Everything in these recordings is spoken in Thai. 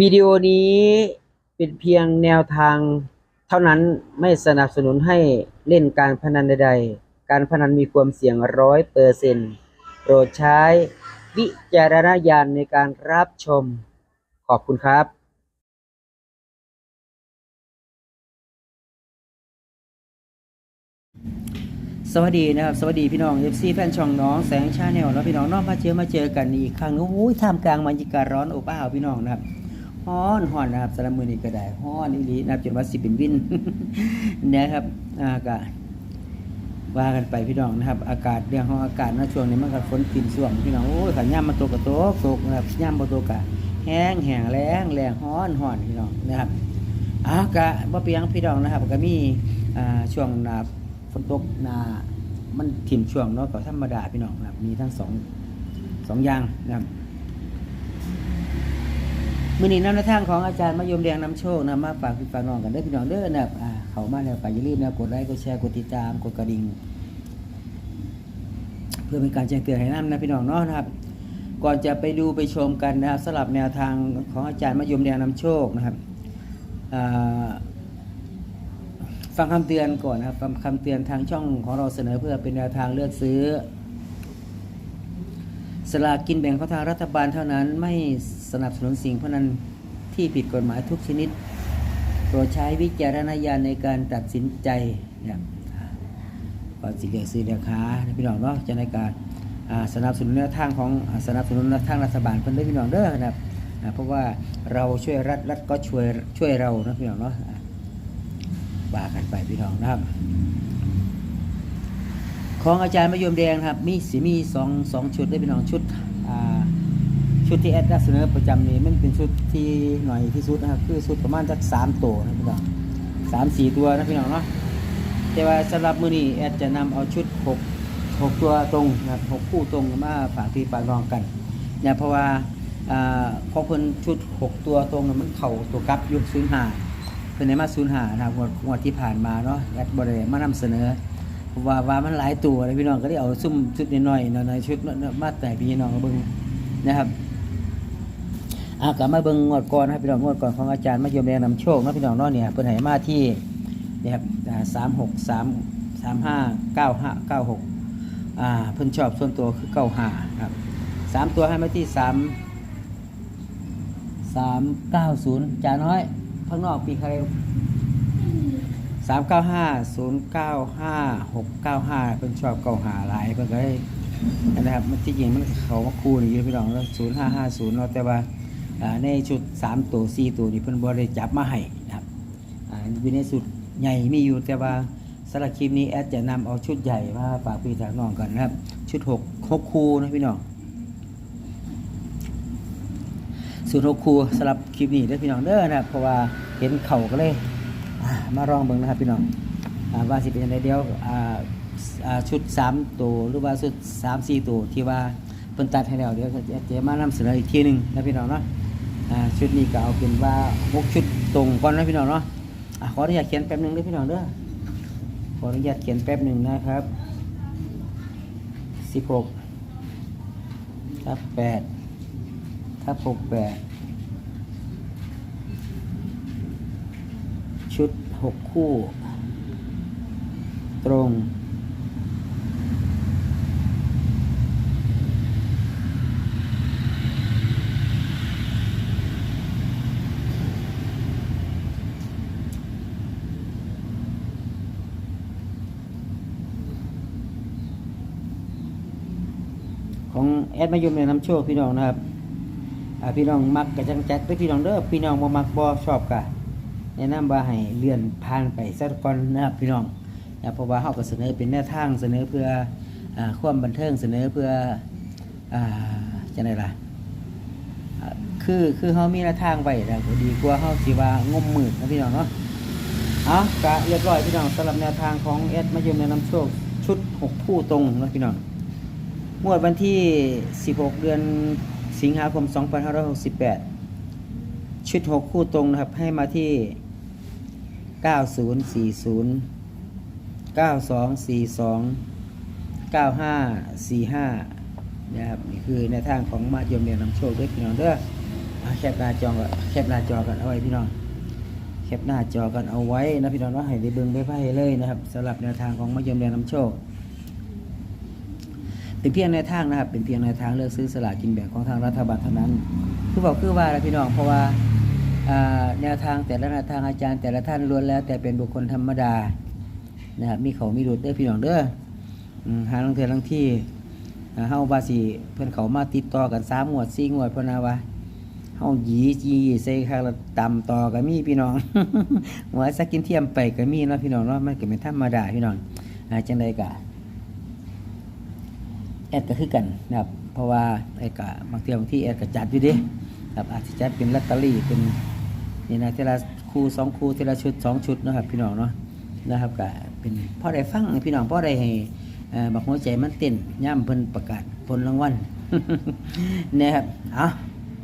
วิดีโอนี้เป็นเพียงแนวทางเท่านั้นไม่สนับสนุนให้เล่นการพนันใดๆ การพนันมีความเสี่ยงร้อยเปอร์เซ็นต์โปรดใช้วิจารณญาณในการรับชม ขอบคุณครับสวัสดีนะครับสวัสดีพี่น้อง FC แฟนช่องน้องแสงชาแนลแล้วพี่น้องน้องมาเจอมาเจอกันอีกครั้งนึงโอ้ยท่ามกลางบรรยากาศร้อนอบอ้าวพี่น้องนะครับ ฮ้อนฮ้อนนะครับสารบมือนี้ก็ได้ฮ้อนอีหลีนะครับจนว่าสิเป็นวินเนะครับอากาศว่ากันไปพี่น้องนะครับ อากาศเรื่องของอากาศนะช่วงนี้มันก็ฝนกินช่วงพี่น้องโอ้ยขันย่ำมาตกกระตกตกนะครับย่ำมาตกกะแห้งแห้งแรงแรงฮ้อนฮ้อนพี่น้องนะครับอากาศบ่เปียงพี่น้องนะครับก็มีอ่าช่วงนาฝนตกนามันถิ่มช่วงเนาะก็ธรรมดาพี่น้องนะครับมีทั้งสองสองอย่างนะครับ มือนี้นำในทางของอาจารย์มยมแดงนำโชคนะมาฝากพี่ฝากน้องกันเด้อพี่น้องเด้อนะอ่าเขามาแล้วก็อย่าลืมนะกดไลค์กดแชร์กดติดตามกดกระดิ่งเพื่อเป็นการแจ้งเตือนให้นำนะพี่น้องเนาะนะครับ ก่อนจะไปดูไปชมกันนะครับสลับแนวทางของอาจารย์มยมแดงนำโชคนะครับฟังคำเตือนก่อนนะครับฟังคำเตือนทางช่องของเราเสนอเพื่อเป็นแนวทางเลือกซื้อสลากกินแบ่งของทางรัฐบาลเท่านั้นไม่ส นับสนุนสิ่งพนันที่ผิดกฎหมายทุกชนิด โปรดใช้วิจารณญาณในการตัดสินใจนะครับก่อนสิเลือกซื้อเลือกค้าพี่น้องเนาะจะในการสนับสนุนแนวทางของสนับสนุนแนวทางรัฐบาลเพิ่นได้อพี่น้องเด้อนะครับเพราะว่าเราช่วยรัฐรัฐก็ช่วยช่วยเรานะพี่น้องเนาะอ่าว่ากันไปพี่น้องนะครับ ของอาจารย์มะยมแดงนะครับ มีสีมีสองสองชุดได้พี่น้องชุด ชุดที่แอดเสนอประจำนี้มันเป็นชุดที่หน่อยที่สุดนะครับคือชุดประมาณสักสามตัวนะพี่น้องสามสี่ตัวนะพี่น้องเนาะแต่ว่าสำหรับมือนี้แอดจะนำเอาชุดหกหกตัวตรงนะหกคู่ตรงมาฝากพี่ฝากน้องกันเนี่ยเพราะว่าอ่าของเพิ่นชุดหกตัวตรงมันเข่าตัวกับยุคศูนย์หาเป็นในมาศูนย์หานะครับงวดที่ผ่านมาเนาะแอดบริมานำเสนอว่าว่ามันหลายตัวเลยพี่น้องก็ได้เอาซุ่มชุดน้อยๆน้อยๆชุดมาแต่พี่น้องเบิ่งนะครับ อากลับมาเบิ่งงวดก่อนนะครับพี่น้องงวดก่อนของอาจารย์มะยมแดงนำโชคนะพี่น้องเนาะเนี่ยเพิ่นให้มาที่นะครับสามหกสามสามห้าเก้าห้าเก้าหกอ่าเพิ่นชอบส่วนตัวคือเก้าห้าครับสามตัวให้มาที่สามสามเก้าศูนย์จาน้อยข้างนอกปีใครสามเก้าห้าศูนย์เก้าห้าหกเก้าห้าเป็นชอบเก้าหาหลายเพิ่นก็ได้นะครับมันที่จริงมันเขามาคูนี่อยู่พี่น้องแล้วศูนย์ห้าห้าศูนย์เนาะแต่ว่า ในชุดสามตัวสี่ตัวนี่เพิ่นบ่ได้จับมาให้นะครับอ่าอยู่ในสุดใหญ่มีอยู่แต่ว่าสำหรับคลิปนี้แอดจะนำเอาชุดใหญ่มาฝากพี่ฝากน้องกันนะครับ ชุดหกหกคูนะพี่น้องสูตรหกคูสำหรับคลิปนี้เด้อพี่น้องเด้อนะครับเพราะว่าเห็นเข่าก็เลยมาลองเบิ่งนะครับพี่น้องอว่าสิเป็นยังไงเดียวชุดสามตัวหรือว่าชุดสามสี่ตัวที่ว่าเพิ่นตัดให้แล้วเดี๋ยวจะจะมานำเสนออีกทีหนึ่งนะพี่น้องเนาะ ชุดนี้ก็เอาเป็นว่าหกชุดตรงก่อนนะพี่น้องเนาะอ่าขออนุญาตเขียนแป๊บหนึงเด้อพี่น้องเด้อขออนุญาตเขียนแป๊บหนึ่งนะครับสิบหกทับแปดทับหกแปดชุดหกคู่ ตรง แอดมายมเนี่ยนำโชคพี่น้องนะครับพี่น้องมักกระจังจัดไปพี่น้องเด้อพี่น้องบ่มักบ่ชอบกะแนะนำว่าให้เลื่อนผ่านไปสักก่อนนะครับพี่น้องเพราะว่าเขาก็เสนอเป็นแนวทางเสนอเพื่ออความบันเทิงเสนอเพื่ออาจะไหนล่ะคือคือเขามีแนวทางไว้แล้วดีกว่าเขาสิว่างมมืดนะพี่น้องเนาะเอากะเรียบร้อยพี่น้องสำหรับแนวทางของเอสมายมแนะนำโชคชุดหกคู่ตรงนะพี่น้อง งวดวันที่ 16 เดือนสิงหาคม 2568 ชุดหกคู่ตรงนะครับ ให้มาที่ 9040 9242 9545 นะครับ นี่คือในทางของมาดยมเรียนนำโชคด้วยพี่น้องเด้อแคปหน้าจอกันแคปหน้าจอกันเอาไว้พี่น้องแคปหน้าจอกันเอาไว้นะพี่น้องว่าให้ได้เบิ่งไปไพ่เลยนะครับสำหรับแนวทางของมะยมแดงนำโชค เป็นเพียงแนวทางนะครับ เป็นเพียงแนวทางเลือกซื้อสลากกินแบ่งของทางรัฐบาลเท่านั้น คือบอกคือว่าพี่น้องเพราะว่าแนวทางแต่ละแนวทางอาจารย์แต่ละท่านล้วนแล้ว แต่เป็นบุคคลธรรมดานะครับมีเขามีหลุดเด้อพี่น้องเด้อหาลังเทือลังที่อ่าเฮาบาสิเพิ่อนเขามาติดต่อกัน3งวด4งวดเพิ่นนะว่าเฮาหยีจีใส่ข้างละตำต่อก็มีพี่น้องหัวสักกินเทียมไปก็มีเนาะพี่น้องเนาะมันก็เป็นธรรมดาพี่น้องจังไดก็ แอดก็คือกันนะครับเพราะว่าไอ้กะบางเทีบางที่แอดก็จัดอยู่เดิครับอาจจะจัดเป็นลอตเตอรี่เป็นนี่นะทีละคู่สองคู่ทีละชุดสองชุดนะครับพี่น้องเนาะนะครับก็เป็นพ่อได้ฟังพี่น้องพ่อได้ให้เอ่อบักหัวใจมันเต้นย่ำเพิ่นประกาศผลรางวัลนะครับอะ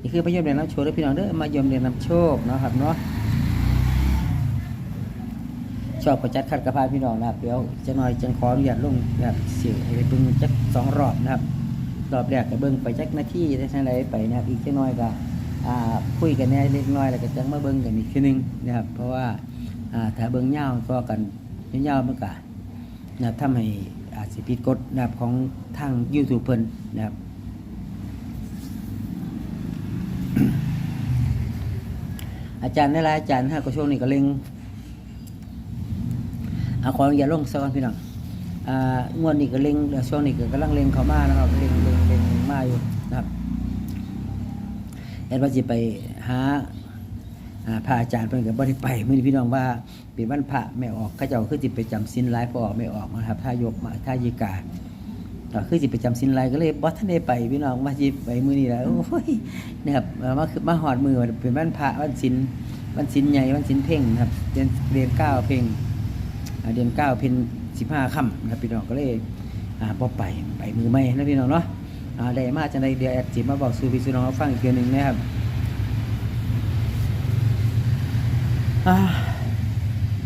นี่คือพระยมเรียนนำโชคเด้อพี่น้องเด้อมายมเรียนนำโชคเนาะครับเนาะ ชอบประจัดคัดกระพาพี่น้องนะครับเดี๋ยวจะหน่อยจังขออนุญาตลงแบบเสียให้ไปเบิ่งจักสองรอบนะครับรอบแรกก็เบิ่งไปจักหน้าทีได้ทั้งไรไปนะครับอีกจักหน่อยก็คุยกันแน่เล็กน้อยแล้วก็จังมาเบิ่งกันอีกทีนึงนะครับ เพราะว่าถ้าเบิ่งยาต่อกันยาวๆมันก็นะครับทำให้อาจสิผิดกฎนะครับของทาง YouTube เพิ่นนะครับอาจารย์ในรายอาจารย์ฮะก็ช่วงนี้ก็เล็ง อาขออย่าลงสักก่อนพี่น้องอ่างวดนี้ก็เล็งช่วงนี้ก็กำลังเล็งเขามานะครับเล็งเล็งเล็งมาอยู่นะครับแอดว่าจะไปหาอ่าพระอาจารย์เพิ่นก็บ่ได้ไปมือพี่น้องว่าเป็นวันพระไม่ออกเขาเจ้าคือสิตไปจำศีลหลายพอออกไม่ออกนะครับถ้ายกมาถ้ายีกาก็คือสิไปจำศีลหลายก็เลยบ่ทันได้ไปพี่น้องว่าสิไปมือนี้แล้วโอ้ยนะครับมาคือมาฮอดมือเป็นวันพระวันศีลวันศีลใหญ่วันศีลเพ่งนะครับเดือนเดือนเก้าเพ่ง เดือนเก้าเพ็ญสิบห้าค่ำนะครับพี่น้องก็เลยอ่าพอไปไปมือไม่นะพี่น้องเนาะอ่าได้มาจังไดเดียวแอดจิมาบอกสู่พี่สู่น้องฟังอีกเทีหนึ่งนะครับอ่า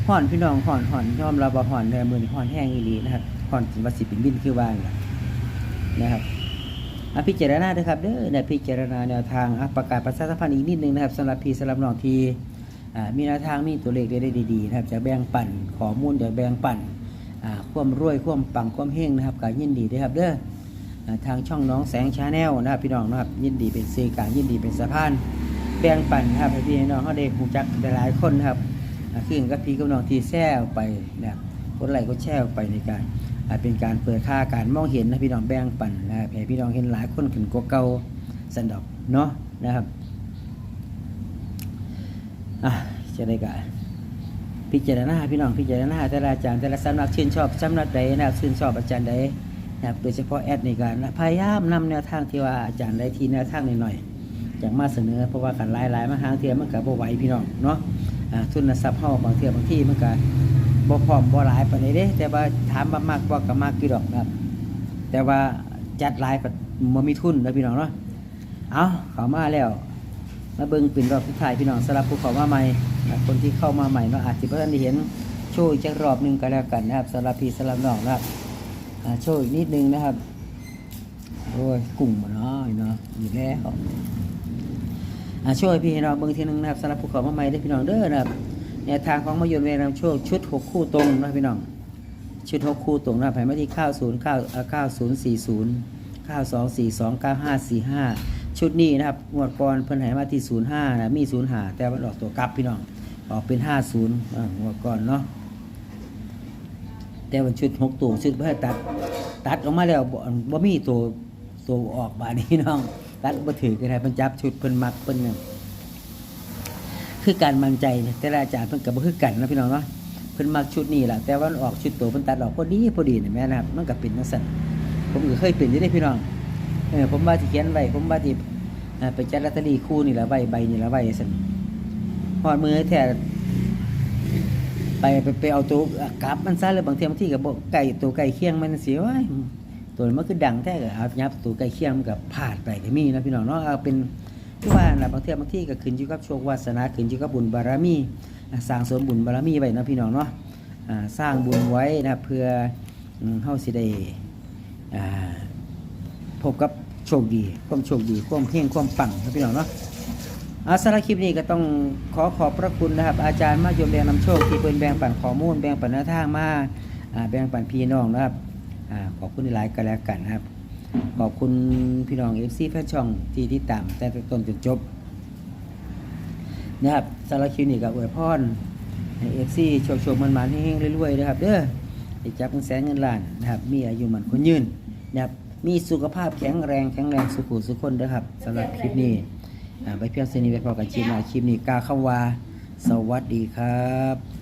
ห่อนพี่น้องห่อนห่อนยอมรับว่าห่อนในมือห่อนแห้งอีหลีนะครับห่อนจนว่าสิเป็นบินคือว่าอย่างนะครับอะพิจารณาด้วยครับเด้อในพิจารณาแนวทางอะประกาศประชาสัมพันธ์อีกนิดนึงนะครับสำหรับพี่สำหรับน้องที่ มีแนวทางมีตัวเลขได้ดีๆนะครับจะแบ่งปันข้อมูลจะแบ่งปันอ่าความรวยความปังความเฮงนะครับก็ยินดีด้วยครับเด้อทางช่องน้องแสงชาแนลนะครับพี่น้องนะครับยินดีเป็นสื่อกางยินดีเป็นสะพานแบ่งปันนะครับพี่น้องเขาได้หูจักหลายคนนะครับอ่าคือกับพี่กับน้องที่แซ่ออกไปนะครับกดไลค์กดแชร์ออกไปในการเป็นการเปิดค่าการมองเห็นนะพี่น้องแบ่งปันนะครับพี่น้องเห็นหลายคนขึ้นกว่าเก่าสันดอกเนาะนะครับ อะจะได้กะพิจารณาพี่น้องพิจารณาแต่ละอาจารย์แต่ละสำนักชื่นชอบสำนักใดนะครับชื่นชอบอาจารย์ใดนะครับโดยเฉพาะแอดในการพยายามนำแนวทางที่ว่าอาจารย์ได้ทีแนวทางหน่อยๆจากมาเสนอเพราะว่ากันหลายๆมาหางเทียมมันก็บ่ไหวพี่น้องเนาะทุนทรัพย์เฮาบางเทียบางที่มันก็บ่พร้อมบ่หลายปานใดเด้แต่ว่าถามว่ามากบ่ก็มากกี่ดอกนะครับ แต่ว่าจัดหลายก็บ่มีทุนนะพี่น้องเนาะเอาเข้ามาแล้ว มาเบิ่งเป็นรอบสุดท้ายพี่น้องสำหรับผู้เข้ามาใหม่นะคนที่เข้ามาใหม่เนาะอาจจะเพิ่งได้เห็นโชว์อีกจักรอบหนึงก็แล้วกันนะครับสำหรับพี่สำหรับน้องนะครับอ่าโชว์อีกนิดนึงนะครับโอ้ยกุ้งมาเนาะเนาะอยู่แล้วอ่าช่วยพี่น้องเบิ่งทีหนึงนะครับสำหรับผู้เข้ามาใหม่ได้พี่น้องเด้อนะครับแนวทางของมายนเวรนำโชคชุดหกคู่ตรงนะพี่น้องชุดหกคู่ตรงนะแผ่นมาที่ข้าวศูนย์ข้าวข้าวศูนย์สี่ศูนย์ข้าวสองสี่สองเก้าห้าสี่ห้า ชุดนี้นะครับงวดก่อนเพิ่นให้มาที่ศูนย์ห้านะมีศูนย์หาแต่มันออกตัวกลับพี่น้อง ออกเป็นห้าศูนย์งวดก่อนเนาะแต่วันชุดหกตัวชุดเพื่อตัด ตัดออกมาแล้วบ่บ่มีตัวตัวออกบาดนี้น้อง ตัดบ่ถือกันได้เพิ่นจับชุดเพิ่นมักเพิ่นเนี่ยคือการมั่นใจเนี่ยแต่ละอาจารย์เพิ่นก็บ่คือกันนะพี่น้องเนาะเพิ่นมักชุดนี้แหละแต่ว่ามันออกชุดโตเพิ่นตัดออกพอดีพอดีนี่แม่นะครับมันก็เป็นจังซั่นผมก็เคยเป็นอยู่ได้พี่น้อง ออผมว่าที่เขียนไว้ผมว่าที่ไปจัดลอตเตอรี่คู่นี่ละไว้ใบนี่ละไว้ซั่นฮอดมือแท้ไปไปไปเอาตัวกลับมันซะเลยบางทีบางที่ก็บ่ไก่ตัวไก่เคียงมันเสิว่าตัวมันคือดังแท้ก็เอายับตัวไก่เคียงมันก็พลาดไปก็มีนะพี่น้องเนาะเอาเป็นคือว่านะบางทีบางที่ก็ขึ้นอยู่กับโชควาสนาขึ้นอยู่กับบุญบารมีสร้างสมบุญบารมีไว้นะพี่น้องเนาะสร้างบุญไว้นะเพื่ออืมเฮาสิได้พบกับ โชคดี ความโชคดี ความเฮงความปังนะพี่น้องเนาะอาสารคลิปนี้ก็ต้องขอขอบพระคุณนะครับ อาจารย์มายมแดงนำโชคที่เป็นแบ่งปันข้อมูลแบ่งปันแนวทางมาอ่าแบ่งปันพี่น้องนะครับอขอบคุณหลายกันแล้วกันนะครับ ขอบคุณพี่น้องเอฟซีแฟนช่องที่ติดตามแต่ต้นจนจบนะครับสารคลิปนี้ก็อวยพรให้เอฟซีโชคโชคมันมันเฮงๆรวยๆนะครับเด้อจับเงินแสนเงินล้านนะครับมีอายุมันคนยืนนะครับ มีสุขภาพแข็งแรงแข็งแรงสุขุสุขคนนะครับสำหรับคลิปนี้ไปเพียงเซนีไปพอกันชิมหน้าคลิปนี้กาวคำว่า สวัสดีครับ